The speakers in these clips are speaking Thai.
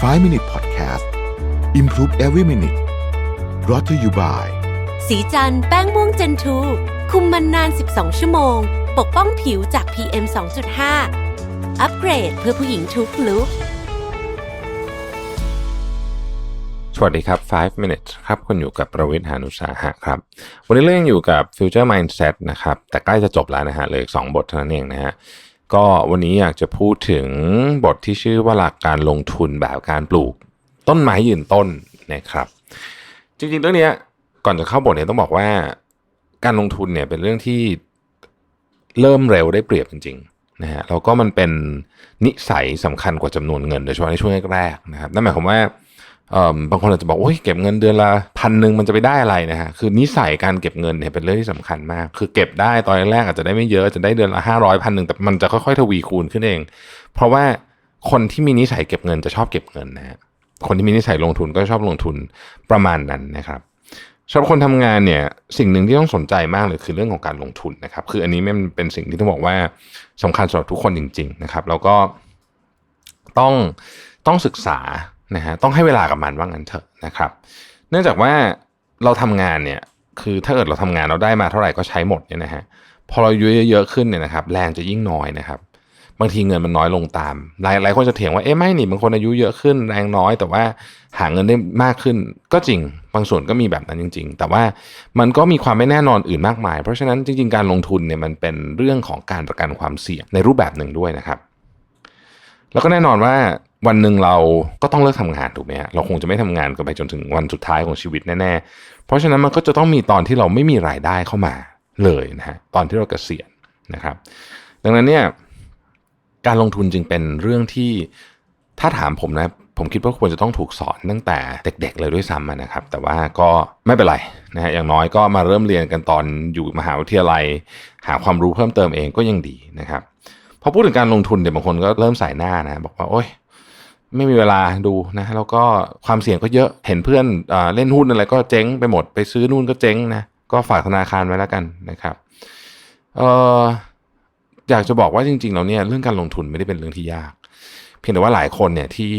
5 Minute Podcast Improve Every Minute brought to you by สีจันแป้งม่วงเจนทูคุมมันนาน 12 ชั่วโมง ปกป้องผิวจาก PM 2.5 อัปเกรดเพื่อผู้หญิงทุกลุกสวัสดีครับ 5 minutes ครับคุณอยู่กับประวิทยานุสาหะครับ วันนี้เรื่องอยู่กับ future mindset นะครับ แต่ใกล้จะจบแล้วนะฮะเหลยสองบทเท่านั้นเองนะฮะ ก็วันนี้อยากจะพูดถึงบทที่ชื่อว่าหลักการลงทุนแบบการปลูก ต้นไม้ยืนต้นนะครับ จริงๆเรื่องนี้ก่อนจะเข้าบทเนี่ยต้องบอกว่า การลงทุนเนี่ยเป็นเรื่องที่เริ่มเร็วได้เปรียบจริงๆนะฮะแล้วก็มันเป็นนิสัยสำคัญกว่าจำนวนเงินโดยเฉพาะในช่วงแรกๆนะครับนั่นหมายความว่า บางคนอาจจะบอกโอ้ยเก็บเงินเดือนละพันหนึ่งมันจะไปได้อะไรนะฮะคือนิสัยการเก็บเงินเนี่ยเป็นเรื่องที่สำคัญมาก คือเก็บได้ตอนแรกอาจจะได้ไม่เยอะจะได้เดือนละห้าร้อยพันหนึ่งแต่มันจะค่อยๆทวีคูณขึ้นเอง เพราะว่าคนที่มีนิสัยเก็บเงินจะชอบเก็บเงินนะฮะคนที่มีนิสัยลงทุนก็ชอบลงทุนประมาณนั้นนะครับสำหรับคนทำงานเนี่ยสิ่งหนึ่งที่ต้องสนใจมากเลยคือเรื่องของการลงทุนนะครับ คืออันนี้มันเป็นสิ่งที่ต้องบอกว่าสำคัญสำหรับทุกคนจริง ๆ นะครับ แล้วก็ต้องต้องศึกษา นะฮะต้องให้เวลากับมันว่างั้นเถอะนะครับ เนื่องจากว่าเราทำงานเนี่ยคือถ้าเกิดเราทำงานเราได้มาเท่าไหร่ก็ใช้หมดเนี่ยนะฮะพอเราอายุเยอะๆขึ้นเนี่ยนะครับแรงจะยิ่งน้อยนะครับ บางทีเงินมันน้อยลงตามหลายหลายคนจะเถียงว่าเอ๊ะไม่นี่บางคนอายุเยอะขึ้นแรงน้อย แต่ว่าหาเงินได้มากขึ้นก็จริง บางส่วนก็มีแบบนั้นจริง ๆ แต่ว่ามันก็มีความไม่แน่นอนอื่นมากมาย เพราะฉะนั้นจริง ๆ การลงทุนเนี่ยมันเป็นเรื่องของการประกันความเสี่ยงในรูปแบบหนึ่งด้วยนะครับ แล้วก็แน่นอนว่า วันหนึ่งเราก็ต้องเลิกทำงานถูกไหมฮะเราคงจะไม่ทำงานกันไปจนถึงวันสุดท้ายของชีวิตแน่ๆ เพราะฉะนั้นมันก็จะต้องมีตอนที่เราไม่มีรายได้เข้ามาเลยนะฮะตอนที่เราเกษียณนะครับ ดังนั้นเนี่ยการลงทุนจึงเป็นเรื่องที่ถ้าถามผมนะผมคิดว่าควรจะต้องถูกสอนตั้งแต่เด็ก ๆ เลยด้วยซ้ำนะครับ แต่ว่าก็ไม่เป็นไรนะฮะอย่างน้อยก็มาเริ่มเรียนกันตอนอยู่มหาวิทยาลัย หาความรู้เพิ่มเติมเองก็ยังดีนะครับพอพูดถึงการลงทุนเดี๋ยวบางคนก็เริ่มใส่หน้านะบอกว่าโอ๊ย ไม่มีเวลาดูนะแล้วก็ความเสี่ยงก็เยอะเห็นเพื่อนเอเล่นหุ้นอะไรก็เจ๊งไปหมดไปซื้อนู่นก็เจ๊งนะก็ฝากธนาคารไว้แล้วกันนะครับเอออยากจะบอกว่าจริงๆแล้วเนี่ยเรื่องการลงทุนไม่ได้เป็นเรื่องที่ยาก เพียงแต่ว่าหลายคนเนี่ยที่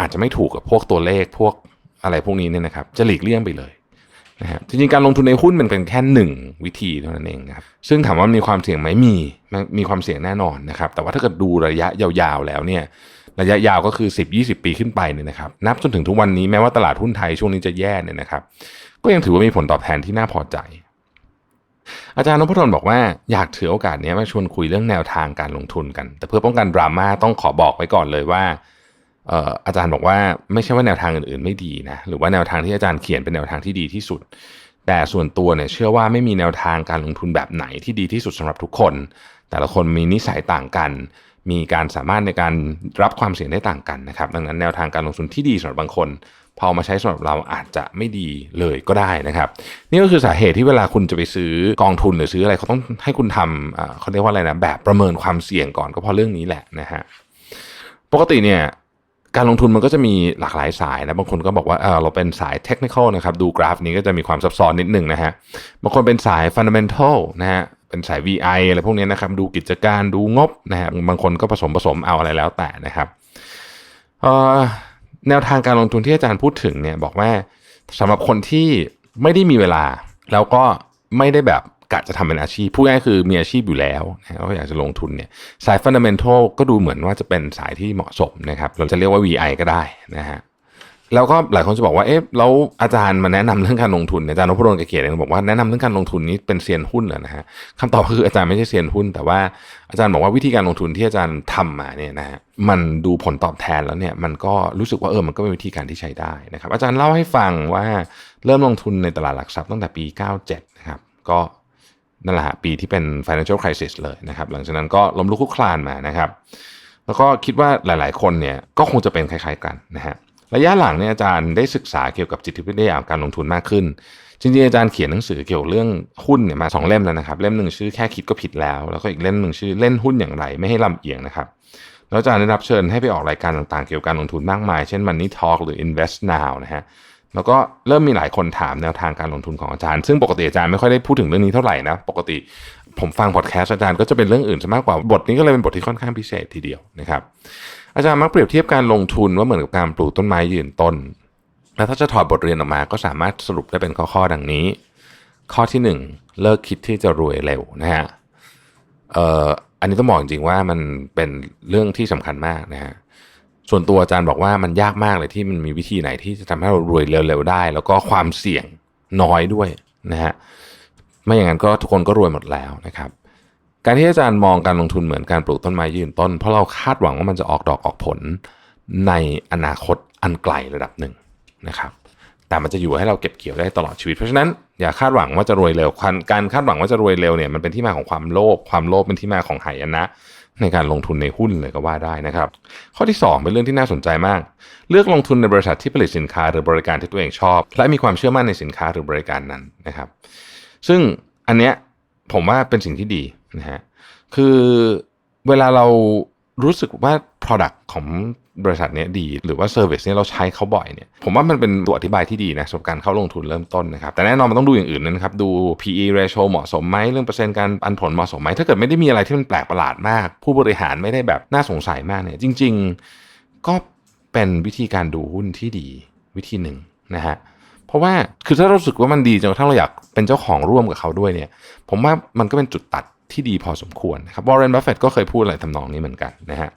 อาจจะไม่ถูกกับพวกตัวเลขพวกอะไรพวกนี้เนี่ยนะครับ จะหลีกเลี่ยงไปเลยนะฮะจริงๆการลงทุนในหุ้นมันเป็นแค่หนึ่งวิธีเท่านั้นเองนะครับซึ่งถามว่ามีความเสี่ยงไหมมีมีความเสี่ยงแน่นอนนะครับ แต่ว่าถ้าเกิดดูระยะยาวๆแล้วเนี่ย ระยะยาวก็คือ 10-20 ปีขึ้นไปเนี่ยนะครับนับจนถึงทุกวันนี้แม้ว่าตลาดหุ้นไทยช่วงนี้จะแย่เนี่ยนะครับ ก็ยังถือว่ามีผลตอบแทนที่น่าพอใจ อาจารย์นพดลบอกว่าอยากถือโอกาสนี้มาชวนคุยเรื่องแนวทางการลงทุนกัน แต่เพื่อป้องกันดราม่าต้องขอบอกไว้ก่อนเลยว่าเอ่ออาจารย์บอกว่าไม่ใช่ว่าแนวทางอื่นๆไม่ดีนะหรือว่าแนวทางที่อาจารย์เขียนเป็นแนวทางที่ดีที่สุด แต่ส่วนตัวเนี่ยเชื่อว่าไม่มีแนวทางการลงทุนแบบไหนที่ดีที่สุดสำหรับทุกคน แต่ละคนมีนิสัยต่างกัน มีการสามารถในการรับความเสี่ยงได้ต่างกันนะครับ ดังนั้นแนวทางการลงทุนที่ดีสำหรับบางคน พอมาใช้สำหรับเราอาจจะไม่ดีเลยก็ได้นะครับ นี่ก็คือสาเหตุที่เวลาคุณจะไปซื้อกองทุนหรือซื้ออะไรเขาต้องให้คุณทำเขาเรียกว่าอะไรนะแบบประเมินความเสี่ยงก่อนก็เพราะเรื่องนี้แหละนะฮะปกติเนี่ยการลงทุนมันก็จะมีหลากหลายสายนะบางคนก็บอกว่าเออเราเป็นสายเทคนิคนะครับดูกราฟนี้ก็จะมีความซับซ้อนนิดนึงนะฮะบางคนเป็นสายฟันเดัมเบลทัลนะฮะ เป็นสาย VI อะไรพวกนี้นะครับ ดูกิจการดูงบนะฮะบบางคนก็ผสมผสมเอาอะไรแล้วแต่นะครับแนวทางการลงทุนที่อาจารย์พูดถึงเนี่ยบอกว่าสำหรับคนที่ไม่ได้มีเวลา แล้วก็ไม่ได้แบบกะจะทำเป็นอาชีพพูดง่ายคือมีอาชีพอยู่แล้วนะแล้วอยากจะลงทุนเนี่ยสายฟันเดัมเบลทัลก็ดูเหมือนว่าจะเป็นสายที่เหมาะสมนะครับ เราจะเรียกว่า VI ก็ได้นะฮะ แล้วก็หลายคนจะบอกว่าเอ๊ะแล้วอาจารย์มาแนะนำเรื่องการลงทุนอาจารย์นพดลกเกียรติบอกว่าแนะนำเรื่องการลงทุนนี้เป็นเซียนหุ้นเหรอนะฮะคำตอบคืออาจารย์ไม่ใช่เซียนหุ้น แต่ว่าอาจารย์บอกว่าวิธีการลงทุนที่อาจารย์ทำมาเนี่ยนะฮะมันดูผลตอบแทนแล้วเนี่ยมันก็รู้สึกว่าเออมันก็เป็นวิธีการที่ใช้ได้นะครับ อาจารย์เล่าให้ฟังว่าเริ่มลงทุนในตลาดหลักทรัพย์ตั้งแต่ปี 97 นะครับ ก็นั่นแหละปีที่เป็น financial crisis เลยนะครับ หลังจากนั้นก็ล้มลุกคลุกคลานมานะครับ แล้วก็คิดว่าหลาย ๆ คนเนี่ยก็คงจะเป็นคล้าย ๆ กันนะฮะ ระยะหลังเนี่ยอาจารย์ได้ศึกษาเกี่ยวกับจิตวิทยาการลงทุนมากขึ้น จริงๆอาจารย์เขียนหนังสือเกี่ยวเรื่องหุ้นเนี่ยมาสองเล่มแล้วนะครับ เล่มหนึ่งชื่อแค่คิดก็ผิดแล้ว แล้วก็อีกเล่มหนึ่งชื่อเล่นหุ้นอย่างไรไม่ให้ลำเอียงนะครับ แล้วอาจารย์ได้รับเชิญให้ไปออกรายการต่างๆ เกี่ยวกับการลงทุนมากมาย เช่น Money Talk หรือ Invest Now นะฮะ แล้วก็เริ่มมีหลายคนถามแนวทางการลงทุนของอาจารย์ ซึ่งปกติอาจารย์ไม่ค่อยได้พูดถึงเรื่องนี้เท่าไหร่นะ ปกติ ผมฟังพอดแคสต์อาจารย์ก็จะเป็นเรื่องอื่นซะมากกว่าบทนี้ก็เลยเป็นบทที่ค่อนข้างพิเศษทีเดียวนะครับ อาจารย์มักเปรียบเทียบการลงทุนว่าเหมือนกับการปลูกต้นไม้ยืนต้น แล้วถ้าจะถอดบทเรียนออกมาก็สามารถสรุปได้เป็นข้อๆดังนี้ ข้อที่หนึ่งเลิกคิดที่จะรวยเร็วนะฮะเอ่ออันนี้ต้องบอกจริงๆว่ามันเป็นเรื่องที่สำคัญมากนะฮะส่วนตัวอาจารย์บอกว่ามันยากมากเลยที่มันมีวิธีไหนที่จะทำให้เรารวยเร็วๆได้ แล้วก็ความเสี่ยงน้อยด้วยนะฮะ ไม่อย่างนั้นก็ทุกคนก็รวยหมดแล้วนะครับ การที่อาจารย์มองการลงทุนเหมือนการปลูกต้นไม้ยืนต้น เพราะเราคาดหวังว่ามันจะออกดอกออกผลในอนาคตอันไกลระดับหนึ่งนะครับ แต่มันจะอยู่ให้เราเก็บเกี่ยวได้ตลอดชีวิต เพราะฉะนั้นอย่าคาดหวังว่าจะรวยเร็ว การคาดหวังว่าจะรวยเร็วเนี่ยมันเป็นที่มาของความโลภ ความโลภเป็นที่มาของหายนะ ในการลงทุนในหุ้นเลยก็ว่าได้นะครับ ข้อที่ 2 เป็นเรื่องที่น่าสนใจมาก เลือกลงทุนในบริษัทที่ผลิตสินค้าหรือบริการที่ตัวเองชอบ และมีความเชื่อมั่นในสินค้าหรือบริการนั้นนะครับ ซึ่งอันเนี้ยผมว่าเป็นสิ่งที่ดีนะฮะคือเวลาเรารู้สึกว่า Product ของบริษัทนี้ดี หรือว่า Service เนี่ยเราใช้เขาบ่อยเนี่ยผมว่ามันเป็นตัวอธิบายที่ดีนะสำหรับการเข้าลงทุนเริ่มต้นนะครับ แต่แน่นอนมันต้องดูอย่างอื่นนะครับ ดู PE ratio เหมาะสมไหมเรื่องเปอร์เซ็นต์การปันผลเหมาะสมไหมถ้าเกิดไม่ได้มีอะไรที่มันแปลกประหลาดมาก ผู้บริหารไม่ได้แบบน่าสงสัยมากเนี่ยจริง ๆ ก็เป็นวิธีการดูหุ้นที่ดีวิธีหนึ่งนะฮะ เพราะว่าคือถ้าเรารู้สึกว่ามันดีจนกระทั่งเราอยากเป็นเจ้าของร่วมกับเขาด้วยเนี่ย ผมว่ามันก็เป็นจุดตัดที่ดีพอสมควรนะครับวอร์เรนบัฟเฟตก็เคยพูดอะไรทำนองนี้เหมือนกันนะฮะ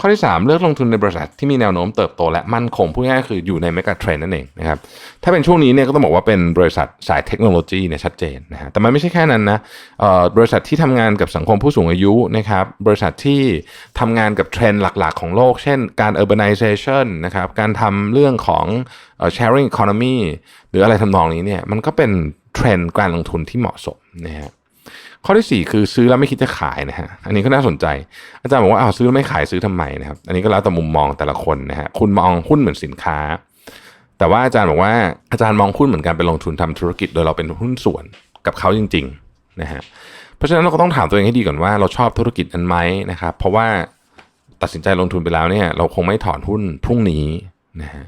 ข้อที่ 3 เลือกลงทุนในบริษัทที่มีแนวโน้มเติบโตและมั่นคงพูดง่ายๆคืออยู่ในเมกะเทรนนั่นเองนะครับถ้าเป็นช่วงนี้เนี่ยก็ต้องบอกว่าเป็นบริษัทสายเทคโนโลยีเนี่ยชัดเจนนะฮะแต่มันไม่ใช่แค่นั้นนะบริษัทที่ทำงานกับสังคมผู้สูงอายุนะครับบริษัทที่ทำงานกับเทรนด์หลักๆ ของโลก เช่นการ urbanization นะครับการทำเรื่องของ sharing economy หรืออะไรทำนองนี้เนี่ยมันก็เป็นเทรนด์การลงทุนที่เหมาะสมนะฮะ ข้อที่ 4 คือซื้อแล้วไม่คิดจะขายนะฮะอันนี้ก็น่าสนใจ อาจารย์บอกว่าอ้าวซื้อแล้วไม่ขายซื้อทำไมนะครับ อันนี้ก็แล้วแต่มุมมองแต่ละคนนะฮะคุณมองหุ้นเหมือนสินค้า แต่ว่าอาจารย์บอกว่าอาจารย์มองหุ้นเหมือนการไปลงทุนทำธุรกิจ โดยเราเป็นหุ้นส่วนกับเขาจริงๆนะฮะเพราะฉะนั้นเราก็ต้องถามตัวเองให้ดีก่อนว่าเราชอบธุรกิจนั้นไหมนะครับเพราะว่าตัดสินใจลงทุนไปแล้วเนี่ยเราคงไม่ถอนหุ้นพรุ่งนี้นะฮะ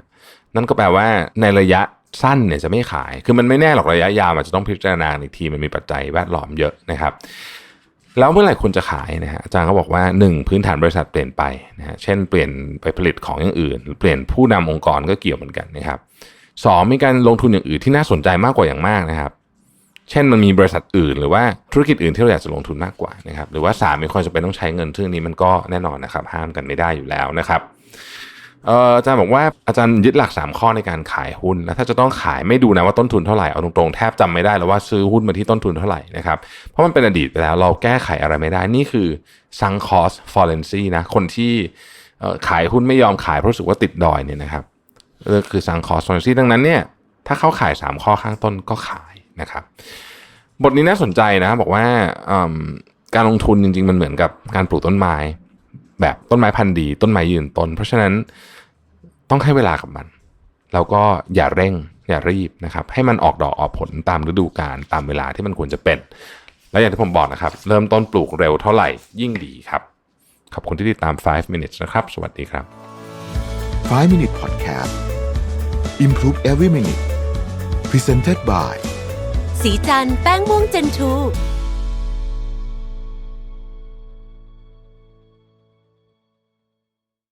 นั่นก็แปลว่าในระยะ สั้นเนี่ยจะไม่ขาย คือมันไม่แน่หรอกระยะยาวอาจจะต้องพิจารณาอีกทีมันมีปัจจัยแวดล้อมเยอะนะครับ แล้วเมื่อไหร่ควรจะขายนะฮะอาจารย์ก็บอกว่า 1 พื้นฐานบริษัทเปลี่ยนไปนะฮะเช่นเปลี่ยนไปผลิตของอย่างอื่น เปลี่ยนผู้นำองค์กรก็เกี่ยวเหมือนกันนะครับสองมีการลงทุนอย่างอื่นที่น่าสนใจมากกว่าอย่างมากนะครับ เช่นมันมีบริษัทอื่น หรือว่าธุรกิจอื่นที่เราอยากจะลงทุนมากกว่านะครับ หรือว่าสามมีความจำเป็นต้องใช้เงินซึ่งนนี้มันก็แน่นอนนะครับ ห้ามกันไม่ได้อยู่แล้วนะครับ อาจารย์บอกว่าอาจารย์ยึดหลัก 3 ข้อในการขายหุ้น แล้วถ้าจะต้องขายไม่ดูนะว่าต้นทุนเท่าไหร่เอาตรงๆแทบจำไม่ได้แล้วว่าซื้อหุ้นมาที่ต้นทุนเท่าไหร่นะครับเพราะมันเป็นอดีตไปแล้วเราแก้ไขอะไรไม่ได้นี่คือ sunk cost fallacy นะคนที่ขายหุ้นไม่ยอมขายเพราะรู้สึกว่าติดดอยเนี่ยนะครับเออคือ sunk cost fallacy ดังนั้นเนี่ยถ้าเขาขาย 3 ข้อข้างต้นก็ขายนะครับบทนี้น่าสนใจนะบอกว่าการลงทุนจริงๆมันเหมือนกับการปลูกต้นไม้ แบบต้นไม้พันธุ์ดี ต้นไม้ยืนต้น เพราะฉะนั้นต้องให้เวลากับมันแล้วก็อย่าเร่งอย่ารีบนะครับ ให้มันออกดอกออกผลตามฤดูกาลตามเวลาที่มันควรจะเป็น และอย่างที่ผมบอกนะครับ เริ่มต้นปลูกเร็วเท่าไหร่ยิ่งดีครับ ขอบคุณที่ติดตาม 5 minutes นะครับ สวัสดีครับ 5 Minute Podcast Improve Every Minute Presented by สีจันแป้งม่วงเจนทู